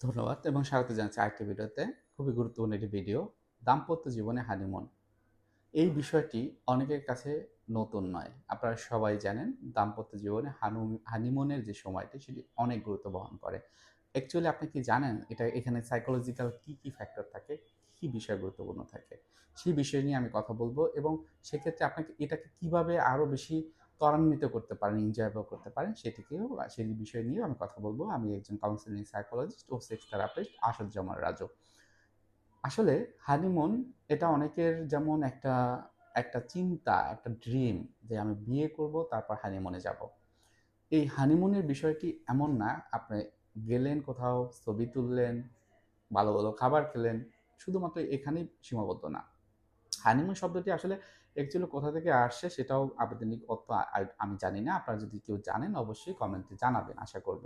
ধন্যবাদ এবং স্বাগত জানাচ্ছি আরেকটি ভিডিওতে। খুবই গুরুত্বপূর্ণ একটি ভিডিও, দাম্পত্য জীবনে হানিমুন। এই বিষয়টি অনেকের কাছে নতুন নয়। আপনারা সবাই জানেন, দাম্পত্য জীবনে হানু, হানিমুনের যে সময়টি, সেটি অনেক গুরুত্ব বহন করে। অ্যাকচুয়ালি আপনি কি জানেন, এটা এখানে সাইকোলজিক্যাল কি কি ফ্যাক্টর থাকে, কি বিষয় গুরুত্বপূর্ণ থাকে? সেই বিষয় নিয়ে আমি কথা বলব এবং সেক্ষেত্রে আপনাকে এটাকে কীভাবে আরও বেশি ত্বরান্বিত করতে পারেন এনজয়েবল করতে পারেন, সেটিকেও, সেই বিষয় নিয়েও আমি কথা বলব। আমি একজন কাউন্সিলিং সাইকোলজিস্ট ও সেক্স থেরাপিস্ট আসাদুজ্জামান রাজু। আসলে হানিমুন এটা অনেকের যেমন একটা একটা চিন্তা, একটা ড্রিম যে আমি বিয়ে করব, তারপর হানিমুনে যাব। এই হানিমুনের বিষয়টি এমন না, আপনি গেলেন কোথাও, ছবি তুললেন, ভালো ভালো খাবার খেলেন, শুধুমাত্র এখানেই সীমাবদ্ধ না। হানিমুন শব্দটি আসলে অ্যাকচুয়ালি কোথা থেকে আসছে সেটাও আবেদনিক অর্থ আমি জানি না। আপনারা যদি কেউ জানেন অবশ্যই কমেন্টে জানাবেন, আশা করব।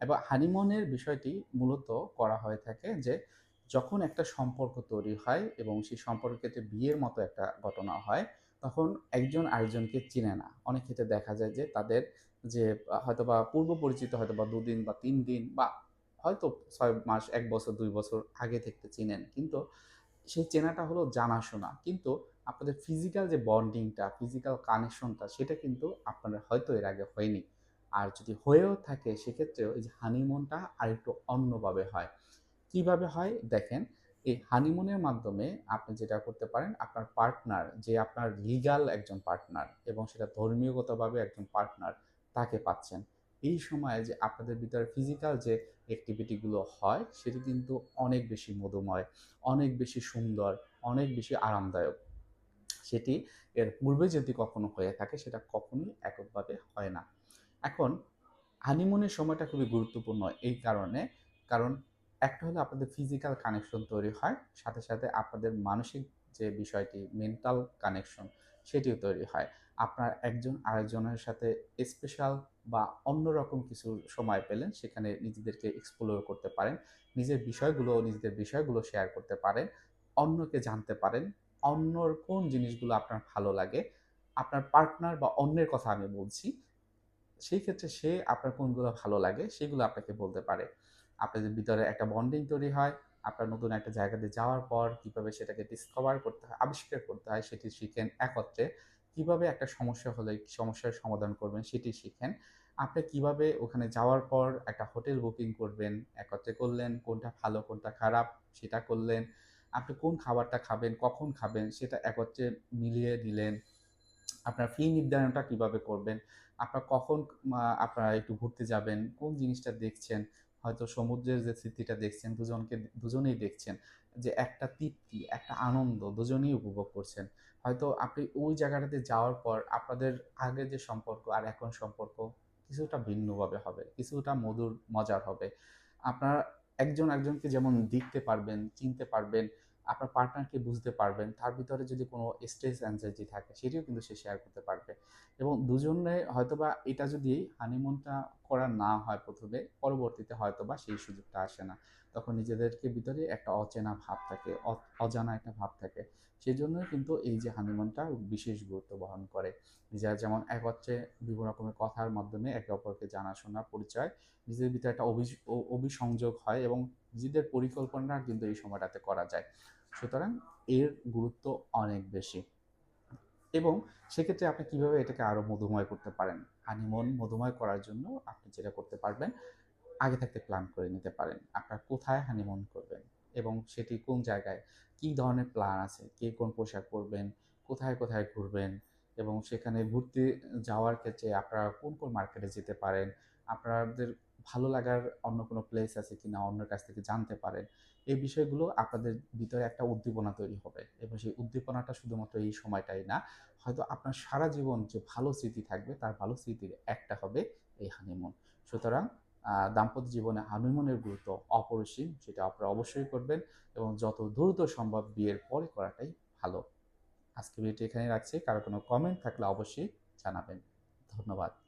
এবং হানিমুনের বিষয়টি মূলত করা হয়ে থাকে যে, যখন একটা সম্পর্ক তৈরি হয় এবং সেই সম্পর্কের বিয়ের মতো একটা ঘটনা হয়, তখন একজন আরেকজনকে চিনে না। অনেক ক্ষেত্রে দেখা যায় যে, তাদের যে, হয়তোবা পূর্ব পরিচিত হয়তোবা দুদিন বা তিন দিন বা হয়তো ছয় মাস, এক বছর, দুই বছর আগে থেকে চিনেন। কিন্তু সেই চেনাটা হলো জানাশোনা। কিন্তু আপনাদের ফিজিক্যাল যে বন্ডিংটা ফিজিক্যাল কানেকশনটা সেটা কিন্তু আপনার হয়তো এর আগে হয়নি। আর যদি হয়েও থাকে, সেক্ষেত্রেও এই যে হানিমুনটা আরেকটু অন্যভাবে হয়। কীভাবে হয়? দেখেন, এই হানিমুনের মাধ্যমে আপনি যেটা করতে পারেন, আপনার পার্টনার যে আপনার লিগাল একজন পার্টনার এবং সেটা ধর্মীয়গতভাবে একজন পার্টনার তাকে পাচ্ছেন। এই সময়ে যে আপনাদের ভিতরে ফিজিক্যাল যে অ্যাক্টিভিটিগুলো হয়, সেটি কিন্তু অনেক বেশি মধুময়, অনেক বেশি সুন্দর, অনেক বেশি আরামদায়ক। সেটি এর পূর্বে যদি কখনো হয়ে থাকে, সেটা কখনোই এককভাবে হয় না। এখন হানিমুনের সময়টা খুবই গুরুত্বপূর্ণ এই কারণে, কারণ একটা হলো আপনাদের ফিজিক্যাল কানেকশন তৈরি হয়, সাথে সাথে আপনাদের মানসিক যে বিষয়টি মেন্টাল কানেকশন সেটিও তৈরি হয়। আপনার একজন আরেকজনের সাথে স্পেশাল বা অন্যরকম কিছু সময় পেলেন, সেখানে নিজেদেরকে এক্সপ্লোর করতে পারেন, নিজের বিষয়গুলো, নিজেদের বিষয়গুলো শেয়ার করতে পারেন, অন্যকে জানতে পারেন, অন্যর কোন জিনিসগুলো আপনার ভালো লাগে, আপনার পার্টনার বা অন্যের কথা আমি বলছি, সেই ক্ষেত্রে সে আপনার কোনগুলো ভালো লাগে, সেগুলো আপনাকে বলতে পারে। আপনাদের ভিতরে একটা বন্ডিং তৈরি হয় আপনার নতুন একটা জায়গাতে যাওয়ার পর কীভাবে সেটাকে ডিসকভার করতে হয়, আবিষ্কার করতে হয় সেটি শিখেন একত্রে। কীভাবে একটা সমস্যা হলে সমস্যার সমাধান করবেন সেটি শিখেন। আপনি কীভাবে ওখানে যাওয়ার পর একটা হোটেল বুকিং করবেন, একত্রে করলেন কোনটা ভালো, কোনটা খারাপ সেটা করলেন। আপনি কোন খাবারটা খাবেন, কখন খাবেন সেটা একত্রে মিলিয়ে দিলেন আপনার ফি নির্ধারণটা কীভাবে করবেন, আপনার কখন আপনারা একটু ঘুরতে যাবেন, কোন জিনিসটা দেখছেন হয়তো সমুদ্রের যে স্মৃতিটা দেখছেন, দুজনকে দুজনেই দেখছেন, যে একটা তৃপ্তি, একটা আনন্দ দুজনেই উপভোগ করছেন। হয়তো আপনি ওই জায়গাটাতে যাওয়ার পর আপনাদের আগের যে সম্পর্ক আর এখন সম্পর্ক কিছুটা ভিন্নভাবে হবে, কিছুটা মধুর, মজার হবে। আপনার একজন একজনকে যেমন দেখতে পারবেন, চিনতে পারবেন আপনার পার্টনারকে বুঝতে পারবেন, তার ভিতরে যদি কোনো স্ট্রেস অ্যাংজাইটি থাকে, সেটিও কিন্তু সে শেয়ার করতে পারবে। এবং দুজনে হয়তোবা এটা যদি হানিমুনটা করা না হয় প্রথমে, পরবর্তীতে হয়তোবা সেই সুযোগটা আসে না। তখন নিজেদেরকে ভিতরে একটা অচেনা ভাব থাকে অজানা একটা ভাব থাকে। সেই জন্য কিন্তু এই যে হানিমুনটা বিশেষ গুরুত্ব বহন করে। নিজেরা যেমন একত্রে বিভিন্ন রকমের কথার মাধ্যমে একে অপরকে জানাশোনা, পরিচয়, নিজেদের ভিতরে একটা অভি- অভিসংযোগ হয় এবং নিজেদের পরিকল্পনা কিন্তু এই সময়টাতে করা যায়। সুতরাং এর গুরুত্ব অনেক বেশি। এবং সেক্ষেত্রে আপনি কীভাবে এটাকে আরও মধুময় করতে পারেন? হানিমুন মধুময় করার জন্য আপনি যেটা করতে পারবেন আগে থাকতে প্ল্যান করে নিতে পারেন। আপনার কোথায় হানিমুন করবেন এবং সেটি কোন জায়গায়, কী ধরনের প্ল্যান আছে, কে কোন পোশাক পরবেন, কোথায় কোথায় ঘুরবেন এবং সেখানে ঘুরতে যাওয়ার ক্ষেত্রে আপনারা কোন কোন মার্কেটে যেতে পারেন, আপনাদের ভালো লাগার অন্য কোনো প্লেস আছে কি না অন্যের কাছ থেকে জানতে পারেন, এই বিষয়গুলো আপনাদের ভিতরে একটা উদ্দীপনা তৈরি হবে এবং সেই উদ্দীপনাটা শুধুমাত্র এই সময়টাই না, হয়তো আপনার সারা জীবন যে ভালো স্মৃতি থাকবে, তার ভালো স্মৃতির একটা হবে এই হানিমুন সুতরাং দাম্পত্য জীবনে হানিমুনের গুরুত্ব অপরিসীম, সেটা আপনারা অবশ্যই করবেন এবং যত দ্রুত সম্ভব বিয়ের পরে করাটাই ভালো। আজকে ভিডিওটি এখানে রাখছি। কারও কোনো কমেন্ট থাকলে অবশ্যই জানাবেন। ধন্যবাদ।